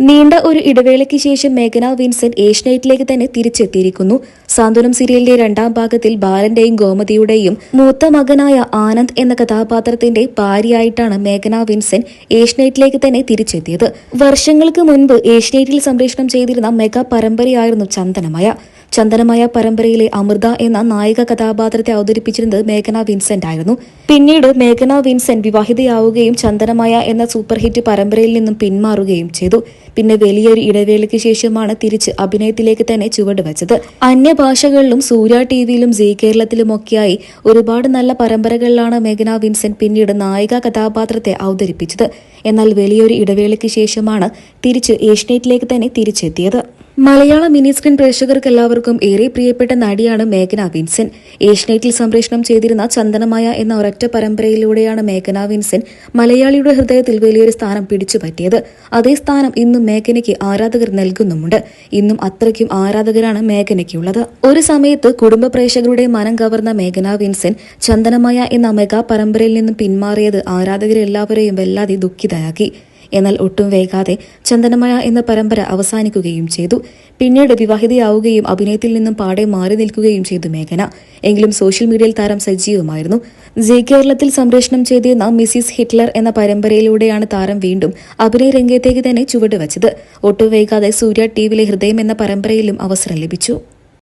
നീണ്ട ഒരു ഇടവേളയ്ക്ക് ശേഷം മേഘന വിൻസെന്റ് ഏഷ്യനൈറ്റിലേക്ക് തന്നെ തിരിച്ചെത്തിയിരിക്കുന്നു. സാന്ത്വനം സീരിയലിന്റെ രണ്ടാം ഭാഗത്തിൽ ബാലന്റെയും ഗോമതിയുടെയും മൂത്ത മകനായ ആനന്ദ് എന്ന കഥാപാത്രത്തിന്റെ ഭാര്യയായിട്ടാണ് മേഘന വിൻസെന്റ് ഏഷ്യനൈറ്റിലേക്ക് തന്നെ തിരിച്ചെത്തിയത്. വർഷങ്ങൾക്ക് മുൻപ് ഏഷ്യനൈറ്റിൽ സംപ്രേഷണം ചെയ്തിരുന്ന മെഗാ പരമ്പരയായിരുന്നു ചന്ദനമയ. ചന്ദനമയ പരമ്പരയിലെ അമൃത എന്ന നായിക കഥാപാത്രത്തെ അവതരിപ്പിച്ചിരുന്നത് മേഘന വിൻസെന്റ് ആയിരുന്നു. പിന്നീട് മേഘന വിൻസെന്റ് വിവാഹിതയാവുകയും ചന്ദനമായ എന്ന സൂപ്പർ ഹിറ്റ് പരമ്പരയിൽ നിന്നും പിന്മാറുകയും ചെയ്തു. പിന്നെ വലിയൊരു ഇടവേളയ്ക്ക് ശേഷമാണ് തിരിച്ച് അഭിനയത്തിലേക്ക് തന്നെ ചുവടുവെച്ചത് അന്യഭാഷകളിലും സൂര്യ ടി വിയിലും ജി കേരളത്തിലുമൊക്കെയായി ഒരുപാട് നല്ല പരമ്പരകളിലാണ് മേഘന വിൻസെന്റ് പിന്നീട് നായിക കഥാപാത്രത്തെ അവതരിപ്പിച്ചത്. എന്നാൽ വലിയൊരു ഇടവേളയ്ക്ക് ശേഷമാണ് തിരിച്ച് ഏഷ്യനെറ്റിലേക്ക് തന്നെ തിരിച്ചെത്തിയത്. മലയാള മിനി സ്ക്രീൻ പ്രേക്ഷകർക്ക് എല്ലാവർക്കും ഏറെ പ്രിയപ്പെട്ട നടിയാണ് മേഘന വിൻസെന്റ് ഏഷ്യനെറ്റിൽ സംപ്രേഷണം ചെയ്തിരുന്ന ചന്ദനമായ എന്ന ഒരൊറ്റ പരമ്പരയിലൂടെയാണ് മേഘന വിൻസെന്റ് മലയാളിയുടെ ഹൃദയത്തിൽ വലിയൊരു സ്ഥാനം പിടിച്ചുപറ്റിയത് അതേ സ്ഥാനം ഇന്നും മേഘനയ്ക്ക് ആരാധകർ നൽകുന്നുമുണ്ട്. ഇന്നും അത്രയ്ക്കും ആരാധകരാണ് മേഘനയ്ക്കുള്ളത്. ഒരു സമയത്ത് കുടുംബ പ്രേക്ഷകരുടെ മനം കവർന്ന മേഘന വിൻസെന്റ് ചന്ദനമായ എന്ന മെഗാ പരമ്പരയിൽ നിന്നും പിന്മാറിയത് ആരാധകരെല്ലാവരെയും വല്ലാതെ ദുഃഖിതരാക്കി എന്നാൽ ഒട്ടും വൈകാതെ ചന്ദനമഴ എന്ന പരമ്പര അവസാനിക്കുകയും ചെയ്തു. പിന്നീട് വിവാഹിതയാവുകയും അഭിനയത്തിൽ നിന്നും പാടെ മാറി നിൽക്കുകയും ചെയ്തു മേഘന. എങ്കിലും സോഷ്യൽ മീഡിയയിൽ താരം സജീവമായിരുന്നു. ജെ കേരളത്തിൽ സംപ്രേഷണം ചെയ്തിരുന്ന മിസിസ് ഹിറ്റ്ലർ എന്ന പരമ്പരയിലൂടെയാണ് താരം വീണ്ടും അഭിനയ രംഗത്തേക്ക് തന്നെ ചുവടുവച്ചത്. ഒട്ടും വൈകാതെ സൂര്യ ടിവിയിലെ ഹൃദയം എന്ന പരമ്പരയിലും അവസരം ലഭിച്ചു.